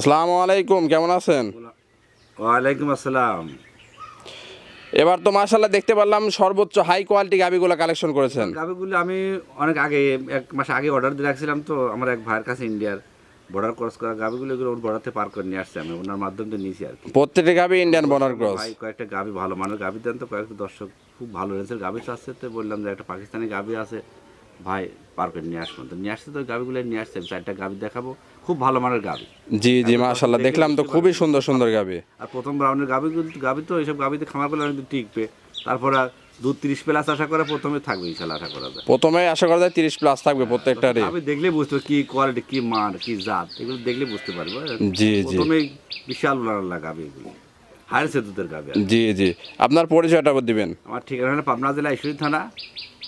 আসসালামু আলাইকুম কেমন আছেন? ওয়ালাইকুম আসসালাম। এবার তো মাশাল্লাহ দেখতে পারলাম সর্বোচ্চ হাই কোয়ালিটি গাবিগুলো কালেকশন করেছেন। গাভিগুলো আমি অনেক আগে এক মাস আগে অর্ডার দিয়ে রাখছিলাম তো আমার এক ভাইয়ের কাছে ইন্ডিয়ার বর্ডার ক্রস করা গাভিগুলো এগুলো ওর বর্ডারতে পার করে নিয়ে আসছে আমি ওনার মাধ্যমে তো নিয়েছি আর কি। প্রত্যেকটি গাবি ইন্ডিয়ান বনার ক্রস ভাই কয়েকটা গাভি ভালো মানের গাভি দেন তো কয়েকটা দর্শক খুব ভালো রেঞ্জের গাভি চাচ্ছে তো বললাম যে একটা পাকিস্তানি গাভি আছে ভাই পার করে নিয়ে আসব। তো নিয়ে আসছে তো ওই গাভিগুলো নিয়ে আসছে চারটা গাভি দেখাবো খুব ভালো মানের গাভি জি জি মাশাল্লাহ দেখলাম তো খুবই সুন্দর সুন্দর গাবি। আর প্রথম ব্রাউনের গাভি গাভি তো এইসব গাভিতে খামার করলে অনেকদিন টিকবে। তারপরে দুধ তিরিশ প্লাস আশা করে প্রথমে থাকবে ইনশাল্লাহ আশা করা যায়। প্রথমে আশা করা যায় তিরিশ প্লাস থাকবে প্রত্যেকটারই আমি দেখলে বুঝতে কি কোয়ালিটি কি মান কি জাত এগুলো দেখলে বুঝতে পারব। জি জি। প্রথমে বিশাল উলার গাবে এগুলো। হায়ার সেতুদের গাবে জি জি। আপনার পরিচয়টা দিবেন। আমার ঠিকানা হলো পাবনা জেলা ঈশ্বরী থানা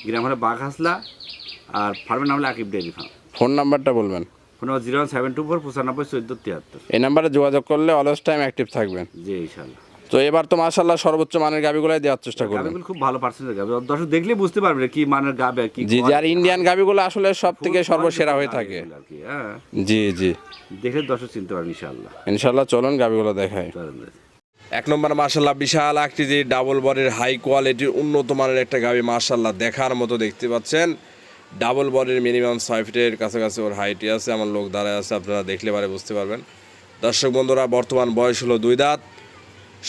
গ্রাম হলো বাঘহাসলা আর ফার্মের নাম হলো আকিব ডেয়ারি ফার্ম। ফোন নাম্বারটা বলবেন। Phone number zero seven two four পঁচানব্বই চোদ্দ তিয়াত্তর। এই নাম্বারে যোগাযোগ করলে অলস টাইম অ্যাক্টিভ থাকবেন জি ইনশাল্লাহ। তো এবার তো মাশাল্লাহ সর্বোচ্চ মানের গাবিগুলাই দেওয়ার চেষ্টা করবেন। গাবিগুলো খুব ভালো পার্সেন্টেজ গাবে। দর্শক দেখলে বুঝতে পারবে কি মানের গাবে কি জি জি আর ইন্ডিয়ান গাবিগুলো আসলে সব থেকে সর্বসেরা হয়ে থাকে। আর কি হ্যাঁ। জি জি। দেখলে দর্শক চিনতে পারবে ইনশাল্লাহ। ইনশাল্লাহ চলুন গাবিগুলো দেখাই। এক নম্বর মার্শাল্লাহ বিশাল আকৃতির ডাবল বডির হাই কোয়ালিটির উন্নত মানের একটা গাবি মার্শাল্লাহ দেখার মতো দেখতে পাচ্ছেন। ডাবল বডির মিনিমাম ছয় ফিটের কাছাকাছি ওর হাইটই আছে, আমার লোক দাঁড়ায় আছে, আপনারা দেখলে পারে বুঝতে পারবেন। দর্শক বন্ধুরা, বর্তমান বয়স হলো দুই দাঁত,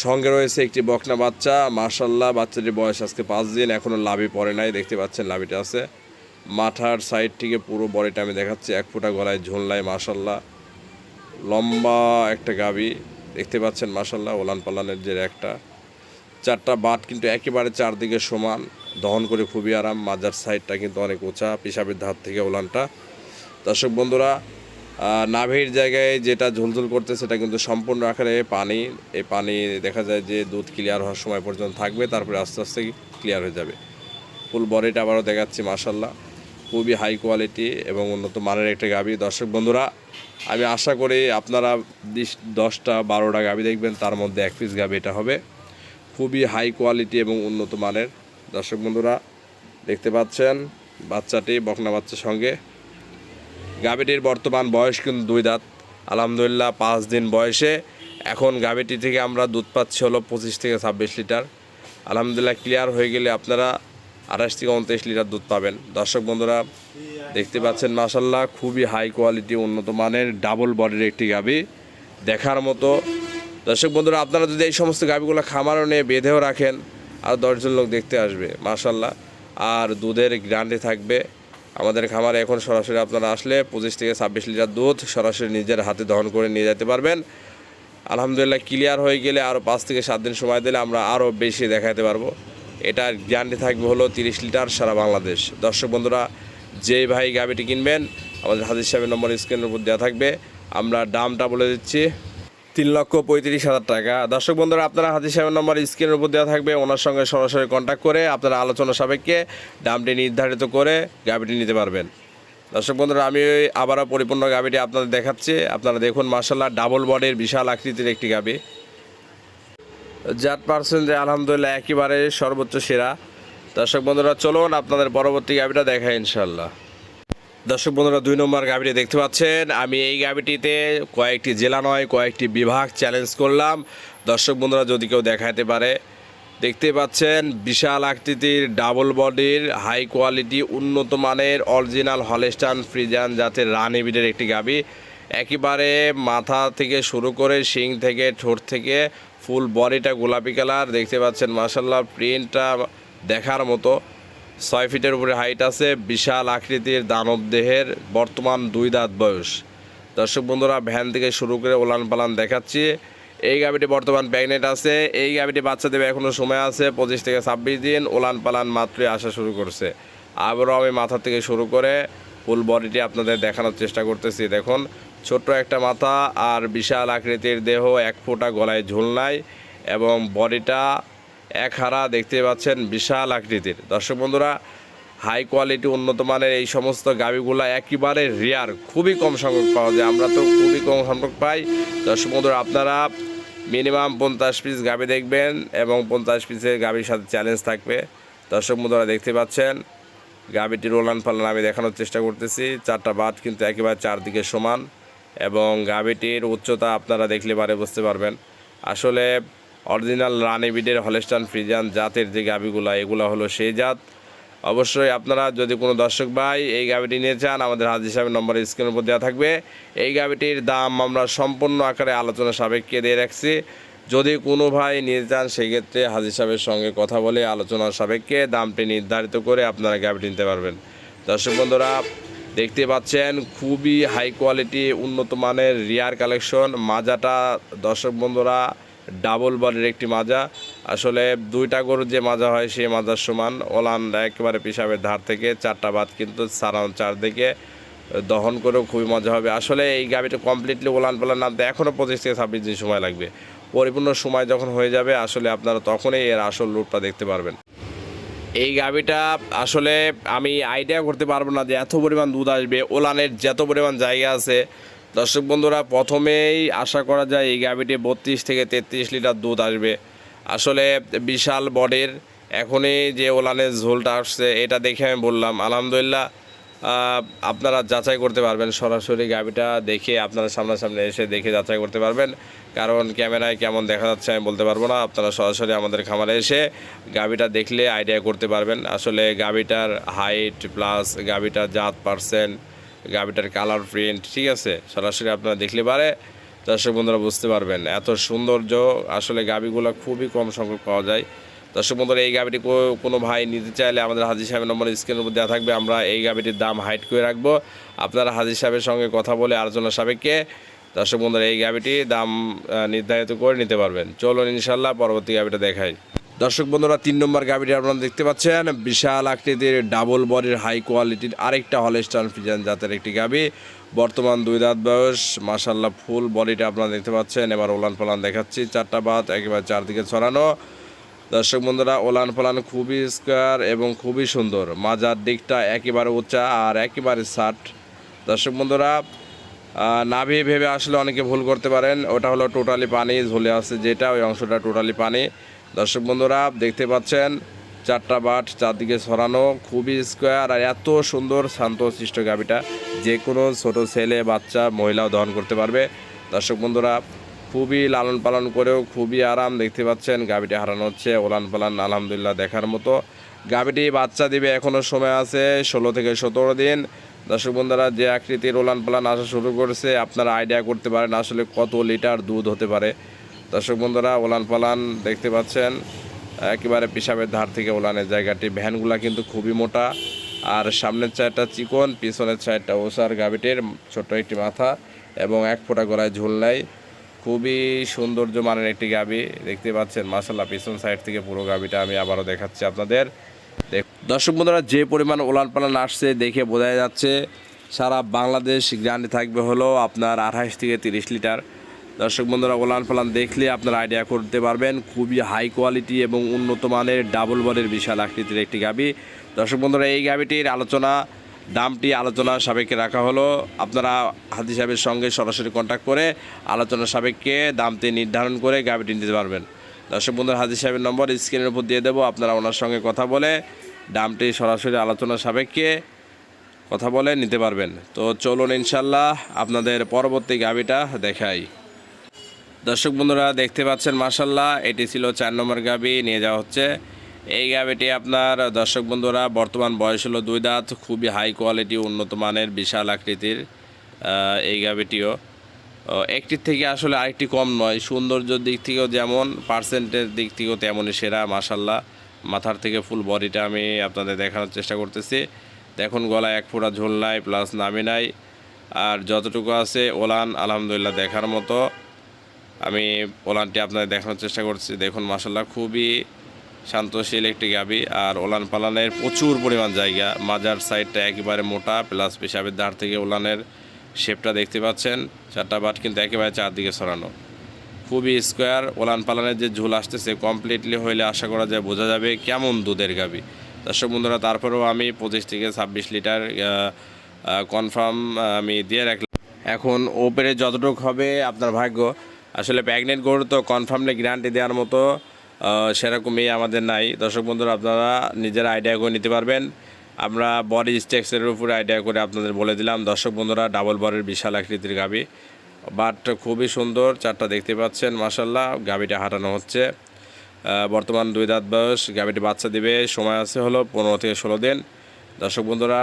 সঙ্গে রয়েছে একটি বকনা বাচ্চা মার্শাল্লাহ বাচ্চাটির বয়স আজকে পাঁচ দিন এখনও লাভি পড়ে নাই, দেখতে পাচ্ছেন লাভিটা আছে। মাথার সাইড থেকে পুরো বডিটা আমি দেখাচ্ছি, এক ফুটা গলায় ঝুলনায় মার্শাল্লাহ লম্বা একটা গাবি দেখতে পাচ্ছেন মার্শাল্লাহ ওলান পালানের যে একটা চারটা বাট কিন্তু একেবারে চারদিকে সমান। দহন করে খুবই আরাম। মাজার সাইডটা কিন্তু অনেক উঁচা, পেশাবের ধার থেকে ওলানটা। দর্শক বন্ধুরা নাভির জায়গায় যেটা ঝুলঝুল করতে সেটা কিন্তু সম্পূর্ণ আকারে পানি এই পানি দেখা যায় যে দুধ ক্লিয়ার হওয়ার সময় পর্যন্ত থাকবে, তারপরে আস্তে আস্তে ক্লিয়ার হয়ে যাবে। ফুল বডিটা আবারও দেখাচ্ছি মাসাল্লাহ খুবই হাই কোয়ালিটি এবং উন্নত মানের একটা গাভি দর্শক বন্ধুরা, আমি আশা করি আপনারা দশটা, বারোটা গাভি দেখবেন, তার মধ্যে এক পিস গাভি এটা হবে। খুবই হাই কোয়ালিটি এবং উন্নত মানের। দর্শক বন্ধুরা, দেখতে পাচ্ছেন বাচ্চাটি, বকনা বাচ্চার সঙ্গে। গাভীটির বর্তমান বয়স কিন্তু দুই দাঁত। আলহামদুলিল্লাহ, পাঁচ দিন বয়সে। এখন গাভীটি থেকে আমরা দুধ পাচ্ছি হলো পঁচিশ থেকে ছাব্বিশ লিটার। আলহামদুলিল্লাহ ক্লিয়ার হয়ে গেলে আপনারা আঠাশ থেকে উনত্রিশ লিটার দুধ পাবেন। দর্শক বন্ধুরা, দেখতে পাচ্ছেন মাসাল্লাহ খুবই হাই কোয়ালিটি উন্নত মানের ডাবল বডির একটি গাভী। দেখার মতো। দর্শক বন্ধুরা, আপনারা যদি এই সমস্ত গাভীগুলো খামারও নিয়ে বেঁধেও রাখেন আর দশজন লোক দেখতে আসবে মাসাল্লাহ আর দুধের গ্যারান্টি থাকবে আমাদের খামারে। এখন সরাসরি আপনারা আসলে পঁচিশ থেকে ছাব্বিশ লিটার দুধ সরাসরি নিজের হাতে দহন করে নিয়ে যেতে পারবেন। আলহামদুলিল্লাহ ক্লিয়ার হয়ে গেলে আরও পাঁচ থেকে সাত দিন সময় দিলে আমরা আরও বেশি দেখাতে পারব। এটার গ্যারান্টি থাকবে হলো তিরিশ লিটার সারা বাংলাদেশ। দর্শক বন্ধুরা, যেই ভাই গাবিটি কিনবেন, আমাদের হাজির সাহেবের নম্বর স্ক্রিনের উপর দেওয়া থাকবে। আমরা দামটা বলে দিচ্ছি। তিন লক্ষ পঁয়ত্রিশ হাজার টাকা। দর্শক বন্ধুরা, আপনারা হাজির সাহেবের নম্বর স্ক্রিনের উপর দেওয়া থাকবে। ওনার সঙ্গে সরাসরি কন্ট্যাক্ট করে আপনারা আলোচনা সাপেক্ষে দামটি নির্ধারিত করে গাবিটি নিতে পারবেন। দর্শক বন্ধুরা, আমি ওই আবারও পরিপূর্ণ গাবিটি আপনাদের দেখাচ্ছি। আপনারা দেখুন মার্শাল্লাহ ডাবল বডির বিশাল আকৃতির একটি গাবি। জাত পার্সেন্টে আলহামদুলিল্লাহ একেবারে সর্বোচ্চ সেরা। দর্শক বন্ধুরা, চলুন আপনাদের পরবর্তী গাবিটা দেখাই ইনশাল্লাহ দর্শক বন্ধুরা, দুই নম্বর গাবিটি দেখতে পাচ্ছেন। আমি এই গাবিটিতে কয়েকটি জেলা নয়, কয়েকটি বিভাগ চ্যালেঞ্জ করলাম। দর্শক বন্ধুরা, যদি কেউ দেখাতে পারে, দেখতে পাচ্ছেন বিশাল আকৃতির ডাবল বডির হাই কোয়ালিটি উন্নত মানের অরিজিনাল হলেস্টান ফ্রিজান জাতের রানিবিডের একটি গাবি একেবারে মাথা থেকে শুরু করে শিং থেকে, ঠোঁট থেকে ফুল বডিটা গোলাপি কালার দেখতে পাচ্ছেন মাসাল্লাহ প্রিন্টটা দেখার মতো। ছয় ফিটের উপরে হাইট আছে, বিশাল আকৃতির দানব দেহের বর্তমান দুই দাঁত বয়স। দর্শক বন্ধুরা, ভ্যান থেকে শুরু করে ওলান পালান দেখাচ্ছি। এই গাবিটি বর্তমান প্রেগনেন্ট আছে। এই গাবিটি বাচ্চা দেবে এখনও সময় আছে, পঁচিশ থেকে ছাব্বিশ দিন ওলান পালান মাত্রই আসা শুরু করছে। আবারও আমি মাথা থেকে শুরু করে ফুল বডিটি আপনাদের দেখানোর চেষ্টা করতেছি। দেখুন, ছোট্ট একটা মাথা আর বিশাল আকৃতির দেহ, এক ফোঁটা গলায় ঝুলনায় এবং বডিটা এক হারা দেখতে পাচ্ছেন বিশাল আকৃতির। দর্শক বন্ধুরা হাই কোয়ালিটি উন্নত মানের এই সমস্ত গাবিগুলা একেবারে রেয়ার খুবই কম সংখ্যক পাওয়া যায়। আমরা তো খুবই কম সংখ্যক পাই। দর্শক বন্ধুরা, আপনারা মিনিমাম পঞ্চাশ পিস গাবি দেখবেন এবং পঞ্চাশ পিসের গাবির সাথে চ্যালেঞ্জ থাকবে। দর্শক বন্ধুরা, দেখতে পাচ্ছেন গাবিটির ওলান পালান আমি দেখানোর চেষ্টা করতেছি। চারটা বাট কিন্তু একেবারে চারদিকে সমান এবং গাভিটির উচ্চতা আপনারা দেখলে পারে বুঝতে পারবেন। আসলে অরিজিনাল রানিবিডের হলেস্টান ফ্রিজান জাতের যে গাভিগুলো, এগুলো হলো সেই জাত। অবশ্যই আপনারা যদি কোনো দর্শক ভাই এই গাভিটি নিয়ে চান, আমাদের হাজির সাহেবের নম্বর স্ক্রিনের উপর দেওয়া থাকবে। এই গাভিটির দাম আমরা সম্পূর্ণ আকারে আলোচনা সাপেক্ষে দিয়ে রাখছি। যদি কোনো ভাই নিয়ে চান, সেক্ষেত্রে হাজির সাহেবের সঙ্গে কথা বলে আলোচনা সাপেক্ষে দামটি নির্ধারিত করে আপনারা গাভিটি নিতে পারবেন। দর্শক বন্ধুরা, দেখতে পাচ্ছেন খুবই হাই কোয়ালিটি উন্নত মানের রিয়ার কালেকশন, মাজাটা দর্শক বন্ধুরা ডাবল বডির একটি মাজা। আসলে দুইটা গরুর যে মাজা হয়, সেই মাজার সমান। ওলান একেবারে পিসাবের ধার থেকে, চারটা বাদ কিন্তু সারাউন্ড চারদিকে। দহন করেও খুবই মজা হবে। আসলে এই গাড়িটা কমপ্লিটলি ওলান পালান নামতে এখনও পঁচিশ থেকে ছাব্বিশ দিন সময় লাগবে। পরিপূর্ণ সময় যখন হয়ে যাবে, আসলে আপনারা তখনই এর আসল রূপটা দেখতে পারবেন। এই গাভিটা, আসলে আমি আইডিয়া করতে পারব না যে এত পরিমাণ দুধ আসবে। ওলানের যত পরিমাণ জায়গা আছে দর্শক বন্ধুরা, প্রথমেই আশা করা যায় এই গাভিটি বত্রিশ থেকে তেত্রিশ লিটার দুধ আসবে। আসলে বিশাল বডের, এখনই যে ওলানের ঝোলটা আসছে, এটা দেখে আমি বললাম, আলহামদুলিল্লাহ আপনারা যাচাই করতে পারবেন, সরাসরি গাভিটা দেখে আপনারা সামনাসামনি এসে দেখে যাচাই করতে পারবেন। কারণ ক্যামেরায় কেমন দেখা যাচ্ছে আমি বলতে পারব না, আপনারা সরাসরি আমাদের খামারে এসে গাভিটা দেখলে আইডিয়া করতে পারবেন। আসলে গাভিটার হাইট প্লাস গাভিটার জাত পার্সেন্ট গাভিটার কালার, প্রিন্ট, ঠিক আছে? সরাসরি আপনারা দেখলে পারে। দর্শক বন্ধুরা, বুঝতে পারবেন, এত সৌন্দর্য, আসলে গাভিগুলো খুবই কম সংখ্যক পাওয়া যায়। দর্শক বন্ধুরা, এই গাভিটি কোনো ভাই নিতে চাইলে আমাদের হাজির সাহেবের নম্বর স্ক্রিনের উপর দেওয়া থাকবে। আমরা এই গাভিটির দাম হাইট করে রাখব। আপনারা হাজির সাহেবের সঙ্গে কথা বলে আলোচনা সাপেক্ষে দর্শক বন্ধুরা, এই গাভিটি দাম নির্ধারিত করে নিতে পারবেন। চলুন ইনশাল্লাহ পরবর্তী গাভিটা দেখাই। দর্শক বন্ধুরা, তিন নম্বর গাভিটি আপনারা দেখতে পাচ্ছেন। বিশাল আকৃতির ডাবল বডির হাই কোয়ালিটির আরেকটা হলেস্টান ফিজান জাতের একটি গাভি। বর্তমান দুই দাঁত বয়স মাসাল্লাহ ফুল বডিটা আপনারা দেখতে পাচ্ছেন। এবার ওলান পালান দেখাচ্ছি, চারটা বাত, একেবারে চারদিকে ছড়ানো। দর্শক বন্ধুরা ওলান পালান খুবই স্কোয়ার এবং খুবই সুন্দর। মাজার দিকটা একেবারে উঁচা আর একেবারে শার্ট দর্শক বন্ধুরা নাভি ভেবে আসলে অনেকে ভুল করতে পারেন। ওটা হলো টোটালি পানি, ঝুলে আছে যেটা, ওই অংশটা টোটালি পানি। দর্শক বন্ধুরা দেখতে পাচ্ছেন, চারটা বাট চারদিকে ছড়ানো, খুবই স্কোয়ার আর এত সুন্দর শান্তশিষ্ট গাভিটা যে কোনো ছোট ছেলে, বাচ্চা, মহিলাও দহন করতে পারবে। দর্শক বন্ধুরা, খুবই লালন পালন করেও খুবই আরাম দেখতে পাচ্ছেন গাভিটি হারানো হচ্ছে, ওলান পালান আলহামদুলিল্লাহ দেখার মতো। গাভিটি বাচ্চা দিবে এখনও সময় আছে, ষোলো থেকে সতেরো দিন। দর্শক বন্ধুরা, যে আকৃতির ওলান পালান আসা শুরু করেছে, আপনারা আইডিয়া করতে পারেন আসলে কত লিটার দুধ হতে পারে। দর্শক বন্ধুরা ওলান পালান দেখতে পাচ্ছেন, একেবারে পিসাবের ধার থেকে ওলানের জায়গাটি। ভ্যানগুলা কিন্তু খুবই মোটা, আর সামনের চারটা চিকন, পিছনের চারটা ওসার গাভিটির ছোট্ট একটি মাথা এবং এক ফোঁটা গলায় ঝুল নাই। খুবই সৌন্দর্য মানের একটি গাবি দেখতে পাচ্ছেন মাসাল্লাহ পিছন সাইড থেকে পুরো গাবিটা আমি আবারও দেখাচ্ছি আপনাদের। দর্শক বন্ধুরা, যে পরিমাণ ওলান পালান আসছে দেখে বোঝা যাচ্ছে, সারা বাংলাদেশ গ্রান্ডে থাকবে হলো আপনার আঠাইশ থেকে তিরিশ লিটার। দর্শক বন্ধুরা, ওলান পালান দেখলে আপনারা আইডিয়া করতে পারবেন। খুবই হাই কোয়ালিটি এবং উন্নত মানের ডাবল বলের বিশাল আকৃতির একটি গাবি। দর্শক বন্ধুরা, এই গাবিটির আলোচনা, দামটি আলোচনা সাপেক্ষে রাখা হলো। আপনারা হাতি সাহেবের সঙ্গে সরাসরি কন্ট্যাক্ট করে আলোচনা সাপেক্ষে দামটি নির্ধারণ করে গাবিটি নিতে পারবেন। দর্শক বন্ধুরা হাজি সাহেবের নম্বর স্ক্রিনের উপর দিয়ে দেবো। আপনারা ওনার সঙ্গে কথা বলে দামটি সরাসরি আলোচনা সাপেক্ষে কথা বলে নিতে পারবেন। তো চলুন ইনশাল্লাহ আপনাদের পরবর্তী গাবিটা দেখাই। দর্শক বন্ধুরা, দেখতে পাচ্ছেন মার্শাল্লাহ এটি ছিল চার নম্বর গাবি, নিয়ে যাওয়া হচ্ছে। এই গাবিটি আপনার, দর্শক বন্ধুরা, বর্তমান বয়স হলো দুই দাঁত, খুবই হাই কোয়ালিটি, উন্নত মানের, বিশাল আকৃতির এই গাবিটিও। একটির থেকে আসলে আরেকটি কম নয় সৌন্দর্যের দিক থেকেও যেমন পার্সেন্টের দিক থেকেও তেমনই সেরা মাসাল্লাহ মাথার থেকে ফুল বডিটা আমি আপনাদের দেখানোর চেষ্টা করতেছি। দেখুন, গলায় এক ফোঁটা ঝোল নাই প্লাস নামি নাই। আর যতটুকু আছে, ওলান, আলহামদুলিল্লাহ, দেখার মতো। আমি ওলানটি আপনাদের দেখানোর চেষ্টা করছি। দেখুন মাসাল্লাহ খুবই শান্তশীল একটি গাবি। আর ওলান পালানের প্রচুর পরিমাণ জায়গা। মাজার সাইডটা একেবারে মোটা, প্লাস পেশাবের ধার থেকে ওলানের শেপটা দেখতে পাচ্ছেন। চারটা বাট কিন্তু একেবারে চারদিকে সরানো খুবই স্কোয়ার, ওলান পালানের যে ঝুল আসতেছে, কমপ্লিটলি হইলে আশা করা যায় বোঝা যাবে কেমন দুধের গাবি। দর্শক বন্ধুরা, তারপরেও আমি পঁচিশ থেকে ছাব্বিশ লিটার কনফার্ম আমি দিয়ে রাখলাম। এখন ওপরে যতটুকু হবে আপনার ভাগ্য। আসলে প্যাগনেট গরু তো কনফার্মলি গ্যারান্টি দেওয়ার মতো সেরকমই আমাদের নাই। দর্শক বন্ধুরা, আপনারা নিজের আইডিয়া করে নিতে পারবেন। আমরা বডি স্ট্রাকচারের উপরে আইডিয়া করে আপনাদের বলে দিলাম। দর্শক বন্ধুরা ডাবল বরের বিশাল আকৃতির গাবি। বাট খুবই সুন্দর, চারটা দেখতে পাচ্ছেন মাসাল্লাহ গাবিটা হাঁটানো হচ্ছে। বর্তমান দুই দাঁত বয়স, গাবিটি বাচ্চা দিবে, সময় আছে হলো পনেরো থেকে ষোলো দিন। দর্শক বন্ধুরা,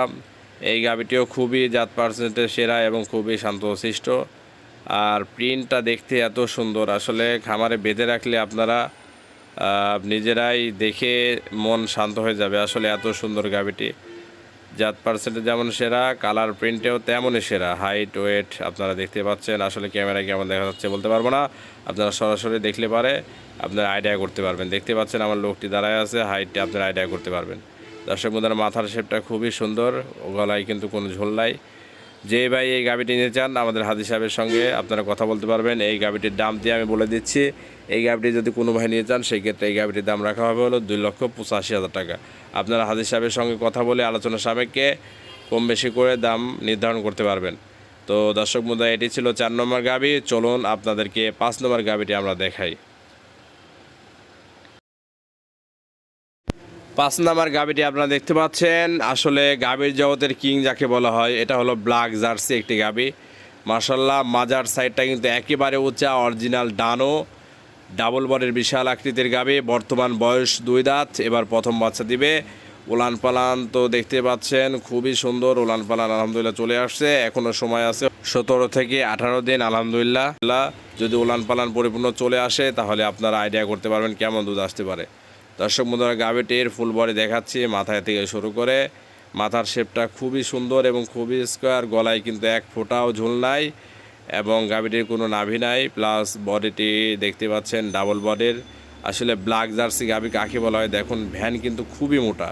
এই গাবিটিও খুবই জাত পার্সেন্টের সেরা এবং খুবই শান্তশিষ্ট আর প্রিন্টটা দেখতে এত সুন্দর। আসলে খামারে বেঁধে রাখলে আপনারা নিজেরাই দেখে মন শান্ত হয়ে যাবে আসলে এত সুন্দর গাবিটি জাত পার্সেন্টে যেমন সেরা কালার প্রিন্টেও তেমনই সেরা। হাইট ওয়েট আপনারা দেখতে পাচ্ছেন। আসলে ক্যামেরায় কেমন দেখা যাচ্ছে বলতে পারব না। আপনারা সরাসরি দেখলে পারে আপনারা আইডিয়া করতে পারবেন। দেখতে পাচ্ছেন আমার লোকটি দাঁড়ায় আছে হাইটটা আপনারা আইডিয়া করতে পারবেন। দর্শক বন্ধুরা, মাথার শেপটা খুবই সুন্দর। গলায় কিন্তু কোনো ঝোল নাই। যে ভাই এই গাবিটি নিতে চান, আমাদের হাদি সাহেবের সঙ্গে আপনারা কথা বলতে পারবেন। এই গাবিটির দাম দিয়ে আমি বলে দিচ্ছি, এই গাবিটি যদি কোনো ভাই নিয়ে চান, সেই ক্ষেত্রে এই গাবিটির দাম রাখা হবে হলো দুই লক্ষ পঁচাশি হাজার টাকা। আপনারা হাদি সাহেবের সঙ্গে কথা বলে আলোচনা সাপেক্ষে কম বেশি করে দাম নির্ধারণ করতে পারবেন। তো দর্শক মুদ্রা এটি ছিল চার নম্বর গাবি। চলুন আপনাদেরকে পাঁচ নম্বর গাবিটি আমরা দেখাই। পাঁচ নাম্বার গাবিটি আপনারা দেখতে পাচ্ছেন। আসলে গাবির জগতের কিং যাকে বলা হয়, এটা হলো ব্ল্যাক জার্সি একটি গাবি। মার্শাল্লাহ মাজার সাইডটা কিন্তু একেবারে উঁচা, অরিজিনাল ডানো। ডাবল বরের বিশাল আকৃতির গাবি, বর্তমান বয়স দুই দাঁত, এবার প্রথম বাচ্চা দিবে। উলান পালান তো দেখতে পাচ্ছেন, খুবই সুন্দর উলান পালান, আলহামদুলিল্লাহ চলে আসছে। এখনও সময় আছে সতেরো থেকে আঠারো দিন, আলহামদুলিল্লাহ। যদি উলান পালান পরিপূর্ণ চলে আসে, তাহলে আপনারা আইডিয়া করতে পারবেন কেমন দুধ আসতে পারে। দর্শক বন্ধুরা গাবিটির ফুল বডি দেখাচ্ছি মাথায় থেকে শুরু করে। মাথার শেপটা খুবই সুন্দর এবং খুবই স্কোয়ার, গলায় কিন্তু এক ফোঁটাও ঝুল নাই এবং গাবিটির কোনো নাভি নাই, প্লাস বডিটি দেখতে পাচ্ছেন ডাবল বডির। আসলে ব্ল্যাক জার্সি গাবি কাকে বলা হয়? দেখুন, ভ্যান কিন্তু খুবই মোটা।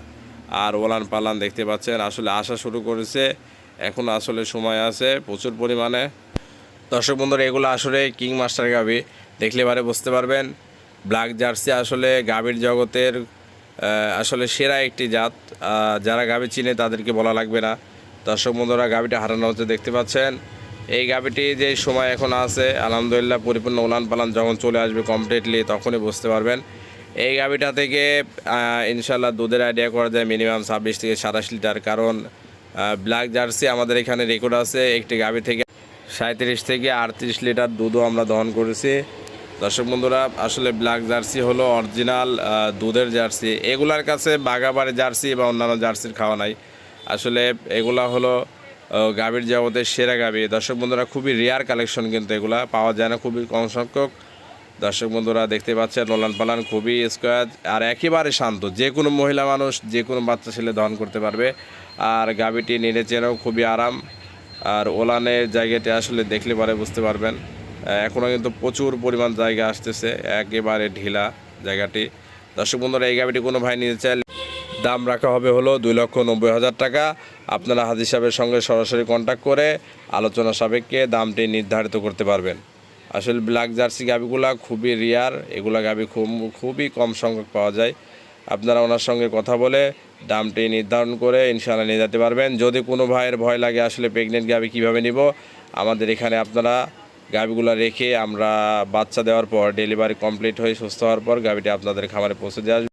আর ওলান পালান দেখতে পাচ্ছেন, আসলে আসা শুরু করেছে। এখন আসলে সময় আছে প্রচুর পরিমাণে। দর্শক বন্ধুরা, এগুলো আসলে কিং মাস্টার গাবি দেখলে এবারে বুঝতে পারবেন। ব্ল্যাক জার্সি আসলে গাভীর জগতের আসলে সেরা একটি জাত। যারা গাভী চিনে তাদেরকে বলা লাগবে না। দর্শক বন্ধুরা গাবিটা হারানো হচ্ছে, দেখতে পাচ্ছেন। এই গাভীটি যে সময় এখন আছে, আলহামদুলিল্লাহ পরিপূর্ণ উলান পালান যখন চলে আসবে কমপ্লিটলি তখনই বুঝতে পারবেন। এই গাভীটা থেকে ইনশাল্লাহ দুধের আইডিয়া করা যায় মিনিমাম ছাব্বিশ থেকে সাতাশ লিটার। কারণ ব্ল্যাক জার্সি আমাদের এখানে রেকর্ড আছে, একটি গাভী থেকে সাঁত্রিশ থেকে আটত্রিশ লিটার দুধও আমরা দহন করেছি। দর্শক বন্ধুরা, আসলে ব্ল্যাক জার্সি হলো অরিজিনাল দুধের জার্সি এগুলার কাছে বাগাবাড়ি জার্সি বা অন্যান্য জার্সির খাওয়া নাই। আসলে এগুলা হলো গাভীর জগতের সেরা গাভী। দর্শক বন্ধুরা, খুবই রেয়ার কালেকশন কিন্তু এগুলা। পাওয়া যায় না খুবই কম সংখ্যক। দর্শক বন্ধুরা, দেখতে পাচ্ছেন লোলান পালান খুবই স্কোয়ার আর একেবারে শান্ত। যে কোনো মহিলা মানুষ, যে কোনো বাচ্চা ছেলে দহন করতে পারবে। আর গাভীটি নেড়ে চেনেও খুবই আরাম। আর ওলানের জায়গাটি আসলে দেখলে পরে বুঝতে পারবেন। এখনও কিন্তু প্রচুর পরিমাণ জায়গা আসতেছে, একেবারে ঢিলা জায়গাটি। দর্শক বন্ধুরা, এই গাভীটি কোনো ভাই নিতে চাইলে দাম রাখা হবে হলো দুই লক্ষ নব্বই হাজার টাকা। আপনারা হাজির সাহেবের সঙ্গে সরাসরি কন্ট্যাক্ট করে আলোচনা সাপেক্ষে দামটি নির্ধারিত করতে পারবেন। আসলে ব্ল্যাক জার্সি গাভিগুলা খুবই রিয়ার এগুলা গাভি খুব, খুবই কম সংখ্যক পাওয়া যায়। আপনারা ওনার সঙ্গে কথা বলে দামটি নির্ধারণ করে ইনশাআল্লাহ নিয়ে যেতে পারবেন। যদি কোনো ভাইয়ের ভয় লাগে আসলে প্রেগনেন্ট গাভি কীভাবে নিব, আমাদের এখানে আপনারা গাভিগুলো রেখে আমরা বাচ্চা দেওয়ার পর ডেলিভারি কমপ্লিট হয়ে সুস্থ হওয়ার পর গাভিটি আপনাদের খামারে পৌঁছে আসবে